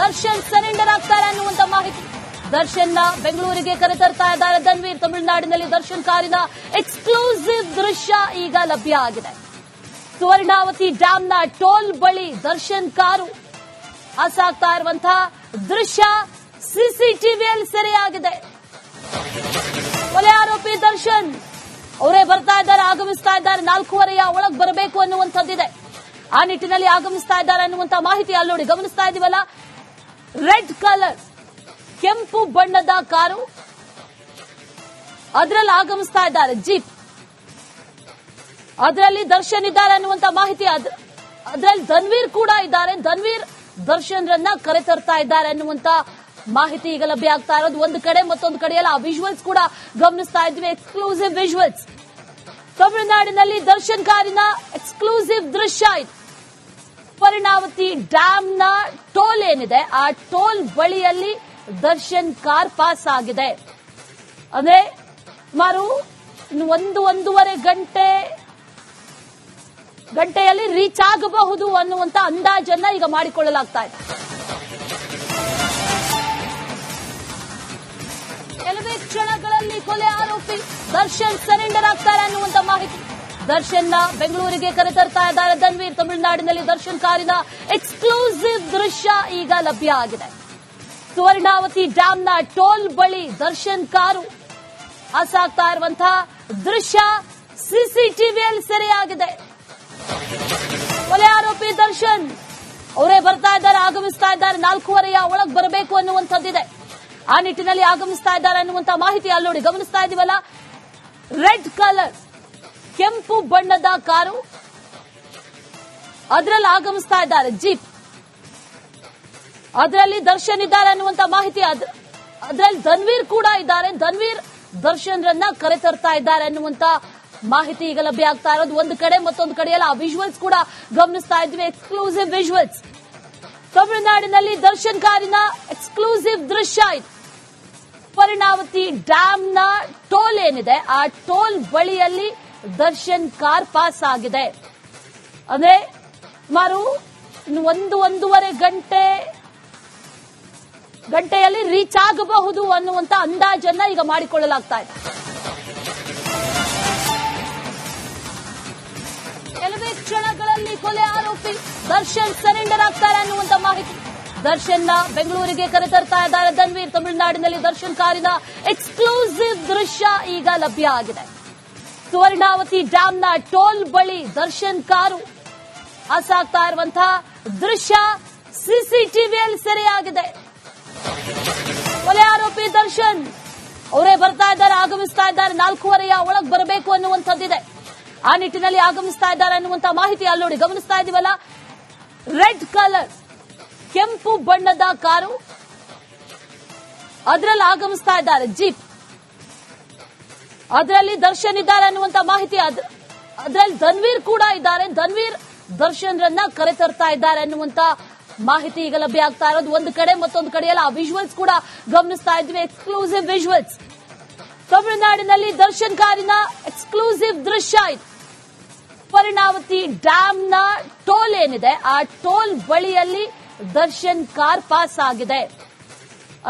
Darshan surrender ಆಗ್ತಾರೆ ಅನ್ನುವಂತ ಮಾಹಿತಿ. ದರ್ಶನ್ನ ಬೆಂಗಳೂರಿಗೆ ಕರೆತರ್ತಾ ಇದ್ದಾರೆ. ಧನ್ವೀರ್, ತಮಿಳುನಾಡಿನಲ್ಲಿ ದರ್ಶನ್ ಕಾರಿನ ಎಕ್ಸ್ಕ್ಲೂಸಿವ್ ದೃಶ್ಯ ಈಗ ಲಭ್ಯ ಆಗಿದೆ. ಸುವರ್ಣಾವತಿ ಡ್ಯಾಂನ ಟೋಲ್ ಬಳಿ ದರ್ಶನ್ ಕಾರು ಅಸಾಗ್ತಾ ಇರುವಂತಹ ದೃಶ್ಯ ಸಿಸಿಟಿವಿಯಲ್ಲಿ ಸೆರೆಯಾಗಿದೆ. ಕೊಲೆ ಆರೋಪಿ ದರ್ಶನ್ ಅವರೇ ಬರ್ತಾ ಇದ್ದಾರೆ, ಆಗಮಿಸ್ತಾ ಇದ್ದಾರೆ. ನಾಲ್ಕೂವರೆಯ ಒಳಗೆ ಬರಬೇಕು ಅನ್ನುವಂಥದ್ದಿದೆ. ಆ ನಿಟ್ಟಿನಲ್ಲಿ ಆಗಮಿಸ್ತಾ ಇದ್ದಾರೆ ಅನ್ನುವಂತ ಮಾಹಿತಿ ಅಲ್ಲಿ ನೋಡಿ ಗಮನಿಸ್ತಾ ಇದೀವಲ್ಲ ರೆಡ್ ಕಲರ್ ಕೆಂಪು ಬಣ್ಣದ ಕಾರು ಅದರಲ್ಲಿ ಆಗಮಿಸ್ತಾ ಇದ್ದಾರೆ ಜೀಪ್ ಅದರಲ್ಲಿ ದರ್ಶನ್ ಇದ್ದಾರೆ ಅನ್ನುವಂತ ಮಾಹಿತಿ ಅದ್- ಅದರಲ್ಲಿ ಧನ್ವೀರ್ ಕೂಡ ಇದ್ದಾರೆ. ಧನ್ವೀರ್ ದರ್ಶನ್ ರನ್ನ ಕರೆತರ್ತಾ ಇದ್ದಾರೆ ಅನ್ನುವಂತ ಮಾಹಿತಿ ಈಗ ಲಭ್ಯ ಆಗ್ತಾ ಇರೋದು. ಒಂದು ಕಡೆ ಮತ್ತೊಂದು ಕಡೆಯಲ್ಲ ವಿಜುವಲ್ಸ್ ಕೂಡ ಗಮನಿಸ್ತಾ ಇದ್ವಿ. ಎಕ್ಸ್ಕ್ಲೂಸಿವ್ ವಿಜುವಲ್ಸ್ ತಮಿಳುನಾಡಿನಲ್ಲಿ ದರ್ಶನ್ ಕಾರಿನ ಎಕ್ಸ್ಕ್ಲೂಸಿವ್ ದೃಶ್ಯ ಇತ್ತು ಪರಿಣಾವತಿ ಡ್ಯಾಮ್ನ ಟೋಲ್ ಏನಿದೆ, ಆ ಟೋಲ್ ಬಳಿಯಲ್ಲಿ ದರ್ಶನ್ ಕಾರ್ ಪಾಸ್ ಆಗಿದೆ. ಅಂದ್ರೆ ಸುಮಾರು ಒಂದು, ಒಂದೂವರೆ ಗಂಟೆ, ಗಂಟೆಯಲ್ಲಿ ರೀಚ್ ಆಗಬಹುದು ಅನ್ನುವಂತ ಅಂದಾಜನ್ನ ಈಗ ಮಾಡಿಕೊಳ್ಳಲಾಗ್ತಾ ಇದೆ. ಕ್ಷಣಗಳಲ್ಲಿ ಕೊಲೆ ಆರೋಪಿ ದರ್ಶನ್ ಸರೆಂಡರ್ ಆಗ್ತಾರೆ ಅನ್ನುವಂತ ಮಾಹಿತಿ. ದರ್ಶನ್ನ ಬೆಂಗಳೂರಿಗೆ ಕರೆತರ್ತಾ ಇದ್ದಾರೆ. ಧನ್ವೀರ್, ತಮಿಳುನಾಡಿನಲ್ಲಿ ದರ್ಶನ್ ಕಾರಿನ ಎಕ್ಸ್ಕ್ಲೂಸಿವ್ ದೃಶ್ಯ ಈಗ ಲಭ್ಯ ಆಗಿದೆ. ಸುವರ್ಣಾವತಿ ಡ್ಯಾಂನ ಟೋಲ್ ಬಳಿ ದರ್ಶನ್ ಕಾರು ಅಸಾಗ್ತಾ ಇರುವಂತಹ ದೃಶ್ಯ ಸಿಸಿಟಿವಿಯಲ್ಲಿ ಸೆರೆಯಾಗಿದೆ. ಕೊಲೆ ಆರೋಪಿ ದರ್ಶನ್ ಅವರೇ ಬರ್ತಾ ಇದ್ದಾರೆ, ಆಗಮಿಸ್ತಾ ಇದ್ದಾರೆ. ನಾಲ್ಕೂವರೆಯ ಒಳಗೆ ಬರಬೇಕು ಅನ್ನುವಂಥದ್ದಿದೆ. ಆ ನಿಟ್ಟಿನಲ್ಲಿ ಆಗಮಿಸ್ತಾ ಇದ್ದಾರೆ ಅನ್ನುವಂತಹ ಮಾಹಿತಿ ಅಲ್ಲಿ ನೋಡಿ ಗಮನಿಸ್ತಾ ಇದೀವಲ್ಲ ರೆಡ್ ಕಲರ್ ಕೆಂಪು ಬಣ್ಣದ ಕಾರು ಅದರಲ್ಲಿ ಆಗಮಿಸ್ತಾ ಇದ್ದಾರೆ ಜೀಪ್ ಅದರಲ್ಲಿ ದರ್ಶನ್ ಇದ್ದಾರೆ ಅನ್ನುವಂತ ಮಾಹಿತಿ ಅದ್- ಅದರಲ್ಲಿ ಧನ್ವೀರ್ ಕೂಡ ಇದ್ದಾರೆ. ಧನ್ವೀರ್ ದರ್ಶನ್ ರನ್ನ ಕರೆತರ್ತಾ ಇದ್ದಾರೆ ಅನ್ನುವಂತ ಮಾಹಿತಿ ಈಗ ಲಭ್ಯ ಆಗ್ತಾ ಇರೋದು. ಒಂದು ಕಡೆ ಮತ್ತೊಂದು ಕಡೆಯಲ್ಲ ಆ ವಿಜುವಲ್ಸ್ ಕೂಡ ಗಮನಿಸ್ತಾ ಇದ್ವಿ. ಎಕ್ಸ್ಕ್ಲೂಸಿವ್ ವಿಜುವಲ್ಸ್ ತಮಿಳುನಾಡಿನಲ್ಲಿ ದರ್ಶನ್ ಕಾರಿನ ಎಕ್ಸ್ಕ್ಲೂಸಿವ್ ದೃಶ್ಯ ಇದು. ಪರಿಣಾವತಿ ಡ್ಯಾಂನ ಟೋಲ್ ಏನಿದೆ, ಆ ಟೋಲ್ ಬಳಿಯಲ್ಲಿ ದರ್ಶನ್ ಕಾರ್ ಪಾಸ್ ಆಗಿದೆ. ಅಂದ್ರೆ ಸುಮಾರು ಒಂದು, ಒಂದೂವರೆ ಗಂಟೆ, ಗಂಟೆಯಲ್ಲಿ ರೀಚ್ ಆಗಬಹುದು ಅನ್ನುವಂತ ಅಂದಾಜನ್ನ ಈಗ ಮಾಡಿಕೊಳ್ಳಲಾಗ್ತಾ ಇದೆ. ಕೆಲವೇ ಕ್ಷಣಗಳಲ್ಲಿ ಕೊಲೆ ಆರೋಪಿ ದರ್ಶನ್ ಸರೆಂಡರ್ ಆಗ್ತಾರೆ ಅನ್ನುವಂತ ಮಾಹಿತಿ. ದರ್ಶನ್ನ ಬೆಂಗಳೂರಿಗೆ ಕರೆತರ್ತಾ ಇದ್ದಾರೆ ಧನ್ವೀರ್, ತಮಿಳುನಾಡಿನಲ್ಲಿ ದರ್ಶನ್ ಕಾರಿನ ಎಕ್ಸ್ಕ್ಲೂಸಿವ್ ದೃಶ್ಯ ಈಗ ಲಭ್ಯ ಆಗಿದೆ. ಸುವರ್ಣಾವತಿ ಡ್ಯಾಂನ ಟೋಲ್ ಬಳಿ ದರ್ಶನ್ ಕಾರು ಹಸಾಗ್ತಾ ಇರುವಂತಹ ದೃಶ್ಯ ಸಿಸಿಟಿವಿಯಲ್ಲಿ ಸೆರೆಯಾಗಿದೆ. ಕೊಲೆ ಆರೋಪಿ ದರ್ಶನ್ ಅವರೇ ಬರ್ತಾ ಇದ್ದಾರೆ, ಆಗಮಿಸ್ತಾ ಇದ್ದಾರೆ. ನಾಲ್ಕೂವರೆಯ ಒಳಗೆ ಬರಬೇಕು ಅನ್ನುವಂಥದ್ದಿದೆ. ಆ ನಿಟ್ಟಿನಲ್ಲಿ ಆಗಮಿಸ್ತಾ ಇದ್ದಾರೆ ಅನ್ನುವಂತ ಮಾಹಿತಿ ಅಲ್ಲಿ ನೋಡಿ ಗಮನಿಸ್ತಾ ಇದೀವಲ್ಲ. ರೆಡ್ ಕಲರ್ ಕೆಂಪು ಬಣ್ಣದ ಕಾರು ಅದರಲ್ಲಿ ಆಗಮಿಸ್ತಾ ಇದ್ದಾರೆ, ಜೀಪ್. ಅದರಲ್ಲಿ ದರ್ಶನ್ ಇದ್ದಾರೆ ಅನ್ನುವಂತ ಮಾಹಿತಿ ಅದ್- ಅದರಲ್ಲಿ ಧನ್ವೀರ್ ಕೂಡ ಇದ್ದಾರೆ. ಧನ್ವೀರ್ ದರ್ಶನ್ ರನ್ನ ಕರೆತರ್ತಾ ಇದ್ದಾರೆ ಅನ್ನುವಂತ ಮಾಹಿತಿ ಈಗ ಲಭ್ಯ ಆಗ್ತಾ ಇರೋದು. ಒಂದು ಕಡೆ ಮತ್ತೊಂದು ಕಡೆಯಲ್ಲ ಆ ವಿಜುವಲ್ಸ್ ಕೂಡ ಗಮನಿಸ್ತಾ ಇದ್ವಿ. ಎಕ್ಸ್ಕ್ಲೂಸಿವ್ ವಿಜುವಲ್ಸ್ ತಮಿಳುನಾಡಿನಲ್ಲಿ ದರ್ಶನ್ ಕಾರಿನ ಎಕ್ಸ್ಕ್ಲೂಸಿವ್ ದೃಶ್ಯ ಇದು. ಪರಿಣಾವತಿ ಡ್ಯಾಮ್ನ ಟೋಲ್ ಏನಿದೆ, ಆ ಟೋಲ್ ಬಳಿಯಲ್ಲಿ ದರ್ಶನ್ ಕಾರ್ ಪಾಸ್ ಆಗಿದೆ.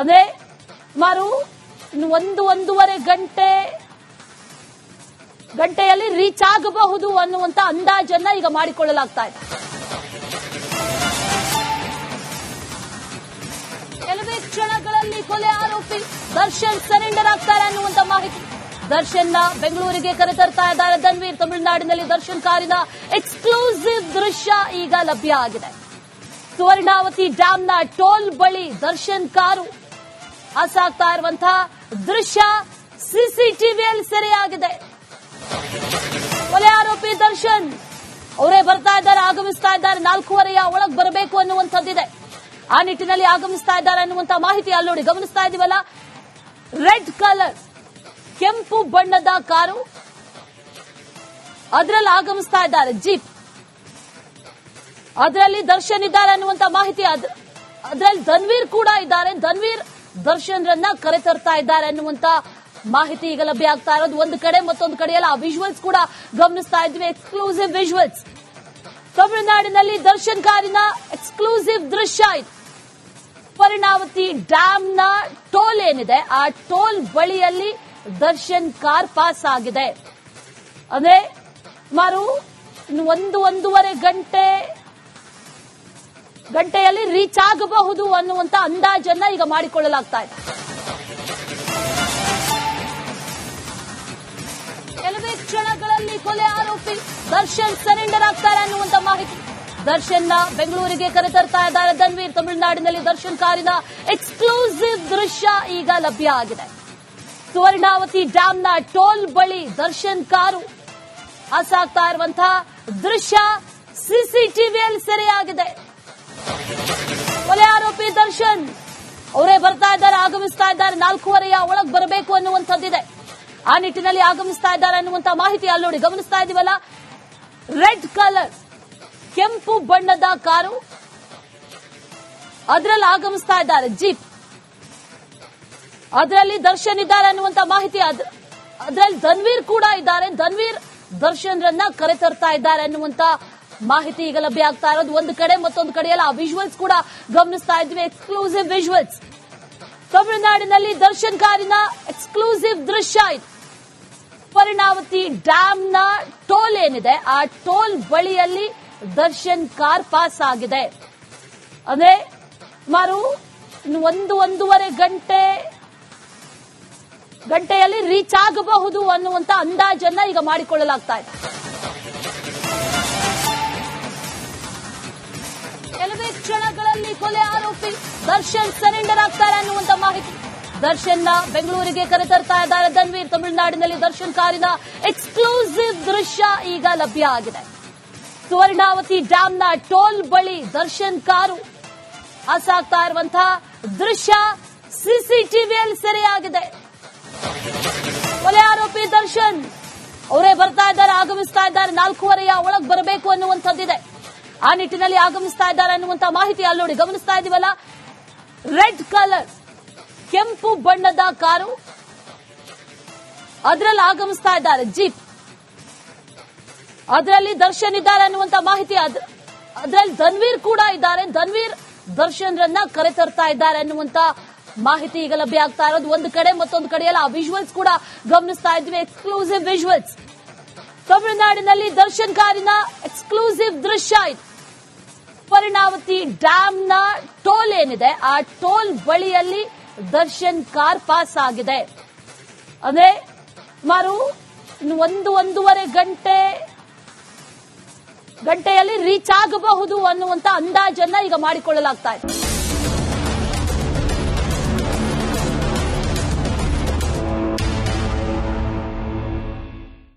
ಅಂದ್ರೆ ಸುಮಾರು ಒಂದು ಒಂದೂವರೆ ಗಂಟೆ ಗಂಟೆಯಲ್ಲಿ ರೀಚ್ ಆಗಬಹುದು ಅನ್ನುವಂತ ಅಂದಾಜನ್ನ ಈಗ ಮಾಡಿಕೊಳ್ಳಲಾಗ್ತಾ ಇದೆ. ಕೆಲವೇ ಕ್ಷಣಗಳಲ್ಲಿ ಕೊಲೆ ಆರೋಪಿ ದರ್ಶನ್ ಸರೆಂಡರ್ ಆಗ್ತಾರೆ ಅನ್ನುವಂತ ಮಾಹಿತಿ. ದರ್ಶನ್ನ ಬೆಂಗಳೂರಿಗೆ ಕರೆತರ್ತಾ ಇದ್ದಾರೆ. ಧನ್ವೀರ್ ತಮಿಳುನಾಡಿನಲ್ಲಿ ದರ್ಶನ್ ಕಾರಿನ ಎಕ್ಸ್ಕ್ಲೂಸಿವ್ ದೃಶ್ಯ ಈಗ ಲಭ್ಯ ಆಗಿದೆ. ಸುವರ್ಣಾವತಿ ಡ್ಯಾಂನ ಟೋಲ್ ಬಳಿ ದರ್ಶನ್ ಕಾರು ಹಾಸಾಗ್ತಾ ಇರುವಂತಹ ದೃಶ್ಯ ಸಿಸಿಟಿವಿಯಲ್ಲಿ ಸೆರೆಯಾಗಿದೆ. ಕೊಲೆ ಆರೋಪಿ ದರ್ಶನ್ ಅವರೇ ಬರ್ತಾ ಇದ್ದಾರೆ, ಆಗಮಿಸ್ತಾ ಇದ್ದಾರೆ, ನಾಲ್ಕೂವರೆಯ ಒಳಗೆ ಬರಬೇಕು ಅನ್ನುವಂಥದ್ದಿದೆ. ಆ ನಿಟ್ಟಿನಲ್ಲಿ ಆಗಮಿಸ್ತಾ ಇದ್ದಾರೆ ಅನ್ನುವಂತ ಮಾಹಿತಿ ಅಲ್ಲಿ ನೋಡಿ, ಗಮನಿಸ್ತಾ ಇದೀವಲ್ಲ ರೆಡ್ ಕಲರ್, ಕೆಂಪು ಬಣ್ಣದ ಕಾರು. ಅದರಲ್ಲಿ ಆಗಮಿಸ್ತಾ ಇದ್ದಾರೆ, ಜೀಪ್. ಅದರಲ್ಲಿ ದರ್ಶನ್ ಇದ್ದಾರೆ ಅನ್ನುವಂತ ಮಾಹಿತಿ ಅದ್- ಅದರಲ್ಲಿ ಧನ್ವೀರ್ ಕೂಡ ಇದ್ದಾರೆ. ಧನ್ವೀರ್ ದರ್ಶನ್ ರನ್ನ ಕರೆತರ್ತಾ ಇದ್ದಾರೆ ಅನ್ನುವಂತ ಮಾಹಿತಿ ಈಗ ಲಭ್ಯ ಆಗ್ತಾ ಇರೋದು. ಒಂದು ಕಡೆ ಮತ್ತೊಂದು ಕಡೆಯಲ್ಲ ಆ ವಿಜುವಲ್ಸ್ ಕೂಡ ಗಮನಿಸ್ತಾ ಇದ್ವಿ. ಎಕ್ಸ್ಕ್ಲೂಸಿವ್ ವಿಜುವಲ್ಸ್ ತಮಿಳುನಾಡಿನಲ್ಲಿ ದರ್ಶನ್ ಕಾರಿನ ಎಕ್ಸ್ಕ್ಲೂಸಿವ್ ದೃಶ್ಯ ಇದು. ಪರಿಣಾವತಿ ಡ್ಯಾಮ್ನ ಟೋಲ್ ಏನಿದೆ, ಆ ಟೋಲ್ ಬಳಿಯಲ್ಲಿ ದರ್ಶನ್ ಕಾರ್ ಪಾಸ್ ಆಗಿದೆ. ಅಂದ್ರೆ ಸುಮಾರು ಒಂದು ಒಂದೂವರೆ ಗಂಟೆ ಗಂಟೆಯಲ್ಲಿ ರೀಚ್ ಆಗಬಹುದು ಅನ್ನುವಂತ ಅಂದಾಜನ್ನ ಈಗ ಮಾಡಿಕೊಳ್ಳಲಾಗ್ತಾ ಇದೆ. ಕೆಲವೇ ಕ್ಷಣಗಳಲ್ಲಿ ಕೊಲೆ ಆರೋಪಿ ದರ್ಶನ್ ಸರೆಂಡರ್ ಆಗ್ತಾರೆ ಅನ್ನುವಂತ ಮಾಹಿತಿ. ದರ್ಶನ್ ಬೆಂಗಳೂರಿಗೆ ಕರೆತರ್ತಾ ಇದ್ದಾರೆ. ಧನ್ವೀರ್, ತಮಿಳುನಾಡಿನಲ್ಲಿ ದರ್ಶನ್ ಕಾರಿನ ಎಕ್ಸ್ಕ್ಲೂಸಿವ್ ದೃಶ್ಯ ಈಗ ಲಭ್ಯ ಆಗಿದೆ. ಸುವರ್ಣಾವತಿ ಡ್ಯಾಂನ ಟೋಲ್ ಬಳಿ ದರ್ಶನ್ ಕಾರು ಹಸಾಗ್ತಾ ಇರುವಂತಹ ದೃಶ್ಯ ಸಿಸಿಟಿವಿಯಲ್ಲಿ ಸೆರೆಯಾಗಿದೆ. ಕೊಲೆ ಆರೋಪಿ ದರ್ಶನ್. ಅವರೇ ಬರ್ತಾ ಇದ್ದಾರೆ, ಆಗಮಿಸ್ತಾ ಇದ್ದಾರೆ. ನಾಲ್ಕೂವರೆಯ ಒಳಗೆ ಬರಬೇಕು ಅನ್ನುವಂಥದ್ದಿದೆ. ಆ ನಿಟ್ಟಿನಲ್ಲಿ ಆಗಮಿಸ್ತಾ ಇದ್ದಾರೆ ಅನ್ನುವಂತಹ ಮಾಹಿತಿ ಅಲ್ಲಿ ನೋಡಿ, ಗಮನಿಸ್ತಾ ಇದೀವಲ್ಲ ರೆಡ್ ಕಲರ್, ಕೆಂಪು ಬಣ್ಣದ ಕಾರು ಅದರಲ್ಲಿ ಆಗಮಿಸ್ತಾ ಇದ್ದಾರೆ, ಜೀಪ್. ಅದರಲ್ಲಿ ದರ್ಶನ್ ಇದ್ದಾರೆ ಅನ್ನುವಂತ ಮಾಹಿತಿ ಅದ್- ಅದರಲ್ಲಿ ಧನ್ವೀರ್ ಕೂಡ ಇದ್ದಾರೆ. ಧನ್ವೀರ್ ದರ್ಶನ್ ರನ್ನ ಕರೆತರ್ತಾ ಇದ್ದಾರೆ ಅನ್ನುವಂತ ಮಾಹಿತಿ ಈಗ ಲಭ್ಯ ಆಗ್ತಾ ಇರೋದು ಒಂದು ಕಡೆ, ಮತ್ತೊಂದು ಕಡೆಯಲ್ಲ ಆ ವಿಜುವಲ್ಸ್ ಕೂಡ ಗಮನಿಸ್ತಾ ಇದ್ವಿ. ಎಕ್ಸ್ಕ್ಲೂಸಿವ್ ವಿಜುವಲ್ಸ್ ತಮಿಳುನಾಡಿನಲ್ಲಿ ದರ್ಶನ್ ಕಾರಿನ ಎಕ್ಸ್ಕ್ಲೂಸಿವ್ ದೃಶ್ಯ ಇದು. ಪರಿಣಾವತಿ ಡ್ಯಾಮ್ನ ಟೋಲ್ ಏನಿದೆ, ಆ ಟೋಲ್ ಬಳಿಯಲ್ಲಿ ದರ್ಶನ್ ಕಾರ್ ಪಾಸ್ ಆಗಿದೆ. ಅಂದ್ರೆ ಸುಮಾರು ಒಂದು ಒಂದೂವರೆ ಗಂಟೆ, ಗಂಟೆಯಲ್ಲಿ ರೀಚ್ ಆಗಬಹುದು ಅನ್ನುವಂತ ಅಂದಾಜನ್ನ ಈಗ ಮಾಡಿಕೊಳ್ಳಲಾಗ್ತಾ ಇದೆ. ಕ್ಷಣಗಳಲ್ಲಿ ಕೊಲೆ ಆರೋಪಿ ದರ್ಶನ್ ಸರೆಂಡರ್ ಆಗ್ತಾರೆ ಅನ್ನುವಂತ ಮಾಹಿತಿ. ದರ್ಶನ್ ಬೆಂಗಳೂರಿಗೆ ಕರೆತರ್ತಾ ಇದ್ದಾರೆ. ಧನ್ವೀರ್, ತಮಿಳುನಾಡಿನಲ್ಲಿ ದರ್ಶನ್ ಕಾರಿನ ಎಕ್ಸ್ಕ್ಲೂಸಿವ್ ದೃಶ್ಯ ಈಗ ಲಭ್ಯ ಆಗಿದೆ. ಸುವರ್ಣಾವತಿ ಡ್ಯಾಂನ ಟೋಲ್ ಬಳಿ ದರ್ಶನ್ ಕಾರು ಅಸಾಗ್ತಾ ಇರುವಂತಹ ದೃಶ್ಯ ಸಿಸಿಟಿವಿಯಲ್ಲಿ ಸೆರೆಯಾಗಿದೆ. ಕೊಲೆ ಆರೋಪಿ ದರ್ಶನ್ ಅವರೇ ಬರ್ತಾ ಇದ್ದಾರೆ, ಆಗಮಿಸ್ತಾ ಇದ್ದಾರೆ. ನಾಲ್ಕೂವರೆಯ ಒಳಗೆ ಬರಬೇಕು ಅನ್ನುವಂಥದ್ದಿದೆ. ಆ ನಿಟ್ಟಿನಲ್ಲಿ ಆಗಮಿಸ್ತಾ ಇದ್ದಾರೆ ಅನ್ನುವಂತ ಮಾಹಿತಿ ಅಲ್ಲಿ ನೋಡಿ ಗಮನಿಸ್ತಾ ಇದೀವಲ್ಲ ರೆಡ್ ಕಲರ್ ಕೆಂಪು ಬಣ್ಣದ ಕಾರು ಅದರಲ್ಲಿ ಆಗಮಿಸ್ತಾ ಇದ್ದಾರೆ ಜೀಪ್ ಅದರಲ್ಲಿ ದರ್ಶನ್ ಇದ್ದಾರೆ ಅನ್ನುವಂತ ಮಾಹಿತಿ ಅದ್- ಅದರಲ್ಲಿ ಧನ್ವೀರ್ ಕೂಡ ಇದ್ದಾರೆ. ಧನ್ವೀರ್ ದರ್ಶನ್ ರನ್ನ ಕರೆತರ್ತಾ ಇದ್ದಾರೆ ಅನ್ನುವಂತ ಮಾಹಿತಿ ಈಗ ಲಭ್ಯ ಆಗ್ತಾ ಇರೋದು. ಒಂದು ಕಡೆ ಮತ್ತೊಂದು ಕಡೆಯಲ್ಲ ವಿಜುವಲ್ಸ್ ಕೂಡ ಗಮನಿಸ್ತಾ ಇದ್ವಿ. ಎಕ್ಸ್ಕ್ಲೂಸಿವ್ ವಿಜುವಲ್ಸ್ ತಮಿಳುನಾಡಿನಲ್ಲಿ ದರ್ಶನ್ ಕಾರಿನ ಎಕ್ಸ್ಕ್ಲೂಸಿವ್ ದೃಶ್ಯ ಇತ್ತು ಪರಿಣಾವತಿ ಡ್ಯಾಮ್ನ ಟೋಲ್ ಏನಿದೆ, ಆ ಟೋಲ್ ಬಳಿಯಲ್ಲಿ ದರ್ಶನ್ ಕಾರ್ ಪಾಸ್ ಆಗಿದೆ. ಅಂದ್ರೆ ಸುಮಾರು ಒಂದು, ಒಂದೂವರೆ ಗಂಟೆ, ಗಂಟೆಯಲ್ಲಿ ರೀಚ್ ಆಗಬಹುದು ಅನ್ನುವಂತ ಅಂದಾಜನ್ನ ಈಗ ಮಾಡಿಕೊಳ್ಳಲಾಗ್ತಾ ಇದೆ.